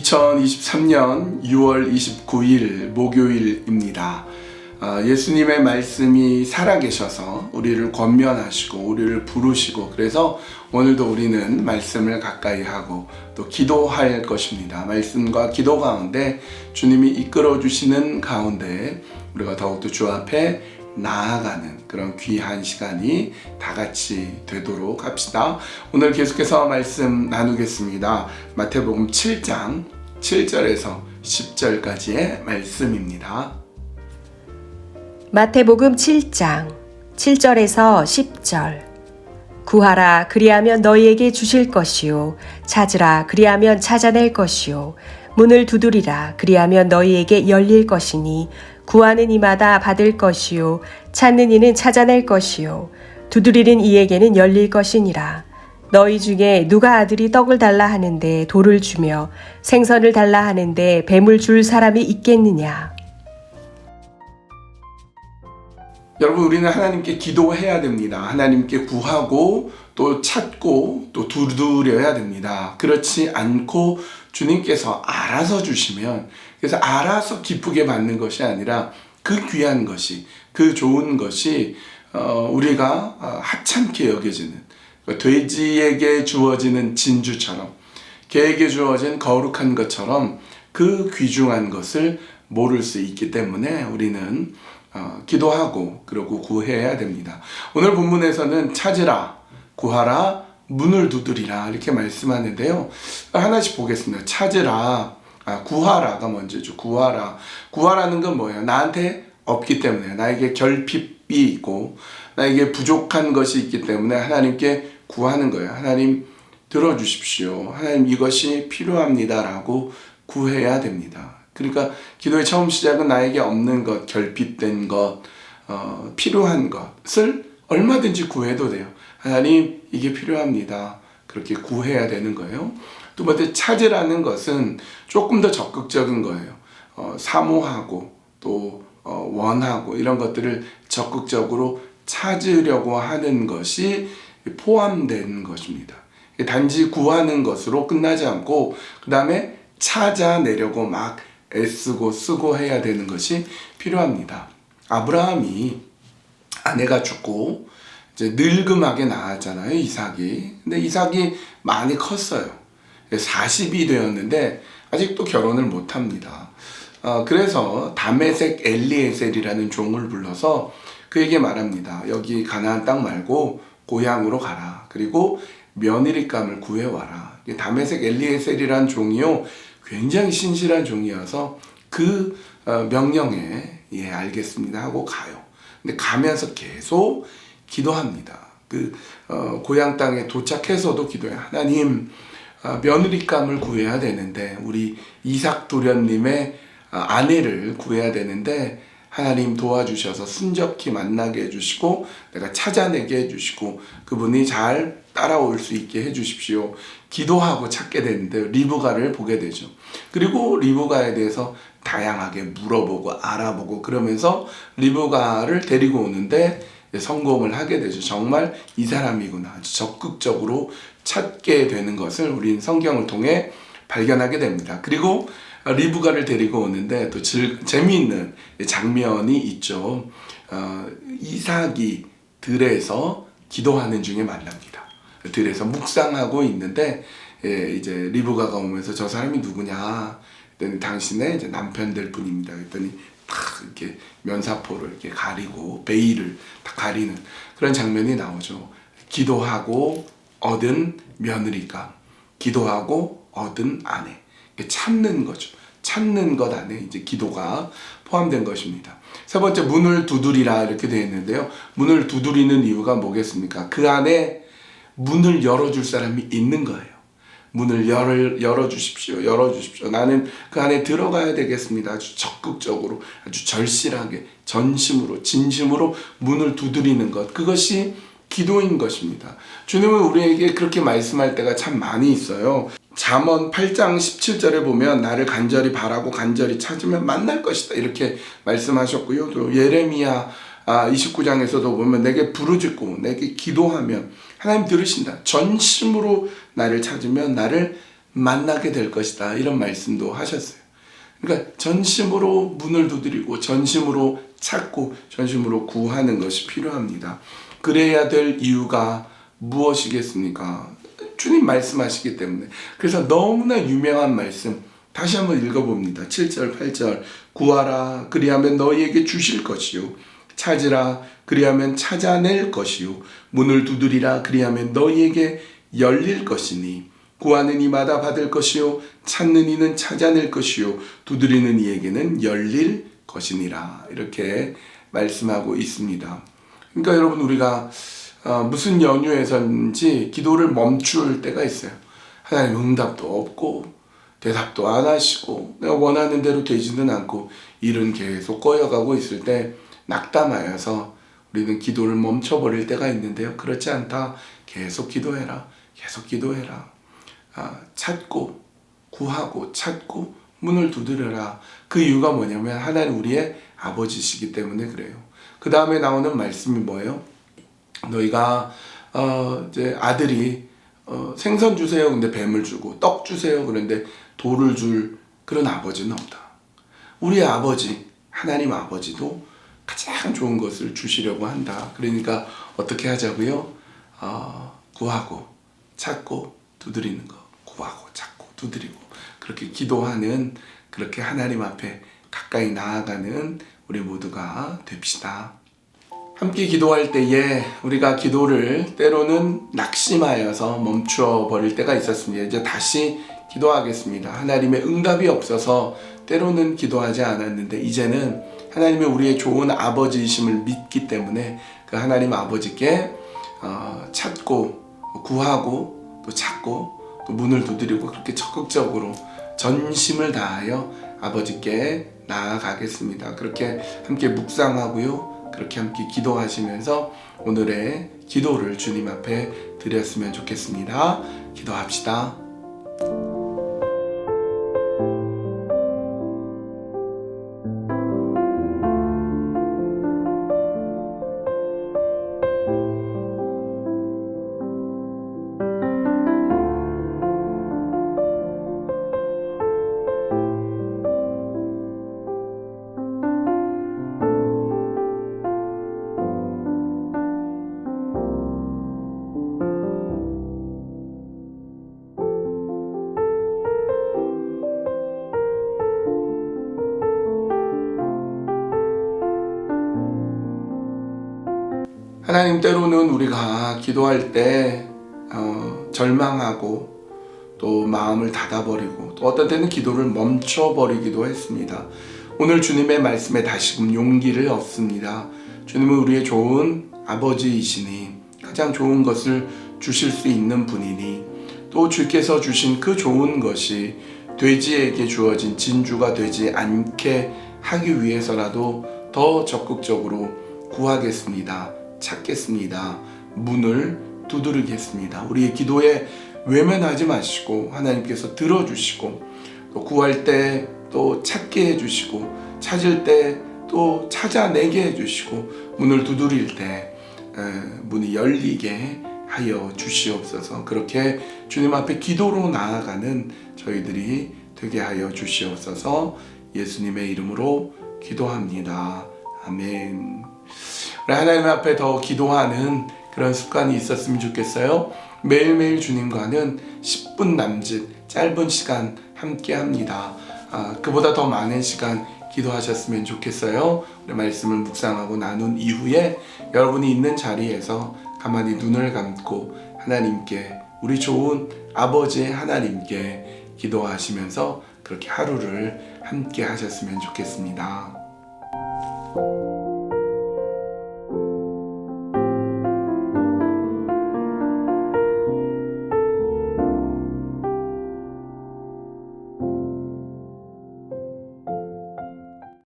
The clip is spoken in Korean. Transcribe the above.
2023년 6월 29일 목요일입니다. 아, 예수님의 말씀이 살아계셔서 우리를 권면하시고 우리를 부르시고 그래서 오늘도 우리는 말씀을 가까이 하고 또 기도할 것입니다. 말씀과 기도 가운데 주님이 이끌어 주시는 가운데 우리가 더욱더 주 앞에 나아가는 그런 귀한 시간이 다 같이 되도록 합시다. 오늘 계속해서 말씀 나누겠습니다. 마태복음 7장 7절에서 10절까지의 말씀입니다. 마태복음 7장 7절에서 10절 구하라 그리하면 너희에게 주실 것이요 찾으라 그리하면 찾아낼 것이요 문을 두드리라 그리하면 너희에게 열릴 것이니 구하는 이마다 받을 것이요 찾는 이는 찾아낼 것이요 두드리는 이에게는 열릴 것이니라. 너희 중에 누가 아들이 떡을 달라 하는데 돌을 주며 생선을 달라 하는데 뱀을 줄 사람이 있겠느냐 여러분 우리는 하나님께 기도해야 됩니다. 하나님께 구하고 또 찾고 또 두드려야 됩니다. 그렇지 않고 주님께서 알아서 주시면 그래서 알아서 기쁘게 받는 것이 아니라 그 귀한 것이 그 좋은 것이 어, 우리가 어, 하찮게 여겨지는 돼지에게 주어지는 진주처럼 개에게 주어진 거룩한 것처럼 그 귀중한 것을 모를 수 있기 때문에 우리는 어, 기도하고 그러고 구해야 됩니다. 오늘 본문에서는 찾으라, 구하라, 문을 두드리라 이렇게 말씀하는데요. 하나씩 보겠습니다. 찾으라, 아, 구하라가 먼저죠. 구하라. 구하라는 건 뭐예요? 나한테 없기 때문에 나에게 결핍이 있고 나에게 부족한 것이 있기 때문에 하나님께 구하는 거예요. 하나님 들어주십시오. 하나님 이것이 필요합니다라고 구해야 됩니다. 그러니까 기도의 처음 시작은 나에게 없는 것, 결핍된 것, 어, 필요한 것을 얼마든지 구해도 돼요. 하나님 이게 필요합니다. 그렇게 구해야 되는 거예요. 두 번째 찾으라는 것은 조금 더 적극적인 거예요. 어, 사모하고 또 어, 원하고 이런 것들을 적극적으로 찾으려고 하는 것이 포함된 것입니다. 단지 구하는 것으로 끝나지 않고 그 다음에 찾아내려고 막 애쓰고 쓰고 해야 되는 것이 필요합니다. 아브라함이 아내가 죽고 이제 늙음하게 낳았잖아요, 이삭이. 근데 이삭이 많이 컸어요. 40이 되었는데 아직도 결혼을 못 합니다. 어, 그래서 다메색 엘리에셀이라는 종을 불러서 그에게 말합니다. 여기 가나안 땅 말고 고향으로 가라. 그리고 며느리감을 구해와라. 다메색 엘리에셀이란 종이요. 굉장히 신실한 종이어서 그 어, 명령에 예 알겠습니다 하고 가요. 근데 가면서 계속 기도합니다. 그 어, 고향 땅에 도착해서도 기도해 하나님 어, 며느리감을 구해야 되는데 우리 이삭 도련님의 어, 아내를 구해야 되는데 하나님 도와주셔서 순적히 만나게 해주시고 내가 찾아내게 해주시고 그분이 잘 따라올 수 있게 해주십시오. 기도하고 찾게 되는데 리브가를 보게 되죠. 그리고 리브가에 대해서 다양하게 물어보고 알아보고 그러면서 리브가를 데리고 오는데 성공을 하게 되죠. 정말 이 사람이구나. 아주 적극적으로 찾게 되는 것을 우린 성경을 통해 발견하게 됩니다. 그리고 리브가를 데리고 오는데 또 즐, 재미있는 장면이 있죠. 어, 이삭이 들에서 기도하는 중에 만납니다. 들에서 묵상하고 있는데 예, 이제 리브가가 오면서 저 사람이 누구냐? 그랬더니 당신의 이제 남편될 뿐입니다. 그랬더니 탁 이렇게 면사포를 이렇게 가리고 베일을 다 가리는 그런 장면이 나오죠. 기도하고 얻은 며느리감, 기도하고 얻은 아내. 찾는 거죠. 찾는 것 안에 이제 기도가 포함된 것입니다. 세 번째 문을 두드리라 이렇게 되어 있는데요. 문을 두드리는 이유가 뭐겠습니까? 그 안에 문을 열어줄 사람이 있는 거예요. 문을 열을 열어 주십시오. 열어 주십시오. 나는 그 안에 들어가야 되겠습니다. 아주 적극적으로, 아주 절실하게, 전심으로, 진심으로 문을 두드리는 것. 그것이 기도인 것입니다. 주님은 우리에게 그렇게 말씀할 때가 참 많이 있어요. 잠언 8장 17절에 보면 나를 간절히 바라고 간절히 찾으면 만날 것이다. 이렇게 말씀하셨고요. 또 예레미야 29장에서도 보면 내게 부르짖고 내게 기도하면 하나님 들으신다. 전심으로 나를 찾으면 나를 만나게 될 것이다. 이런 말씀도 하셨어요. 그러니까 전심으로 문을 두드리고 전심으로 찾고 전심으로 구하는 것이 필요합니다. 그래야 될 이유가 무엇이겠습니까? 주님 말씀하시기 때문에. 그래서 너무나 유명한 말씀 다시 한번 읽어봅니다. 7절, 8절. 구하라 그리하면 너희에게 주실 것이요 찾으라 그리하면 찾아낼 것이요 문을 두드리라 그리하면 너희에게 열릴 것이니 구하는 이마다 받을 것이요 찾는 이는 찾아낼 것이요 두드리는 이에게는 열릴 것이니라 이렇게 말씀하고 있습니다. 그러니까 여러분 우리가 어, 무슨 연유에서인지 기도를 멈출 때가 있어요. 하나님 응답도 없고 대답도 안 하시고 내가 원하는 대로 되지는 않고 일은 계속 꺼여가고 있을 때 낙담하여서 우리는 기도를 멈춰버릴 때가 있는데요. 그렇지 않다. 계속 기도해라. 계속 기도해라. 아, 찾고 구하고 찾고 문을 두드려라. 그 이유가 뭐냐면 하나님 우리의 아버지시기 때문에 그래요. 그 다음에 나오는 말씀이 뭐예요? 너희가 어, 이제 아들이 어, 생선 주세요. 근데 뱀을 주고 떡 주세요. 그런데 돌을 줄 그런 아버지는 없다. 우리의 아버지 하나님 아버지도 가장 좋은 것을 주시려고 한다. 그러니까 어떻게 하자고요? 어, 구하고 찾고 두드리는 거. 구하고 찾고 두드리고 그렇게 기도하는 그렇게 하나님 앞에 가까이 나아가는 우리 모두가 됩시다. 함께 기도할 때에 우리가 기도를 때로는 낙심하여서 멈추어 버릴 때가 있었습니다. 이제 다시 기도하겠습니다. 하나님의 응답이 없어서 때로는 기도하지 않았는데 이제는 하나님의 우리의 좋은 아버지이심을 믿기 때문에 그 하나님 아버지께 어, 찾고 구하고 또 찾고 또 문을 두드리고 그렇게 적극적으로 전심을 다하여 아버지께 나아가겠습니다. 그렇게 함께 묵상하고요. 그렇게 함께 기도하시면서 오늘의 기도를 주님 앞에 드렸으면 좋겠습니다. 기도합시다. 하나님 때로는 우리가 기도할 때 어, 절망하고 또 마음을 닫아버리고 또 어떤 때는 기도를 멈춰버리기도 했습니다. 오늘 주님의 말씀에 다시금 용기를 얻습니다. 주님은 우리의 좋은 아버지이시니 가장 좋은 것을 주실 수 있는 분이니 또 주께서 주신 그 좋은 것이 돼지에게 주어진 진주가 되지 않게 하기 위해서라도 더 적극적으로 구하겠습니다. 찾겠습니다. 문을 두드리겠습니다. 우리의 기도에 외면하지 마시고 하나님께서 들어주시고 또 구할 때 또 찾게 해주시고 찾을 때 또 찾아내게 해주시고 문을 두드릴 때 에, 문이 열리게 하여 주시옵소서 그렇게 주님 앞에 기도로 나아가는 저희들이 되게 하여 주시옵소서 예수님의 이름으로 기도합니다. 아멘. 우리 하나님 앞에 더 기도하는 그런 습관이 있었으면 좋겠어요. 매일매일 주님과는 10분 남짓 짧은 시간 함께 합니다. 아, 그보다 더 많은 시간 기도하셨으면 좋겠어요. 우리 말씀을 묵상하고 나눈 이후에 여러분이 있는 자리에서 가만히 눈을 감고 하나님께 우리 좋은 아버지 하나님께 기도하시면서 그렇게 하루를 함께 하셨으면 좋겠습니다.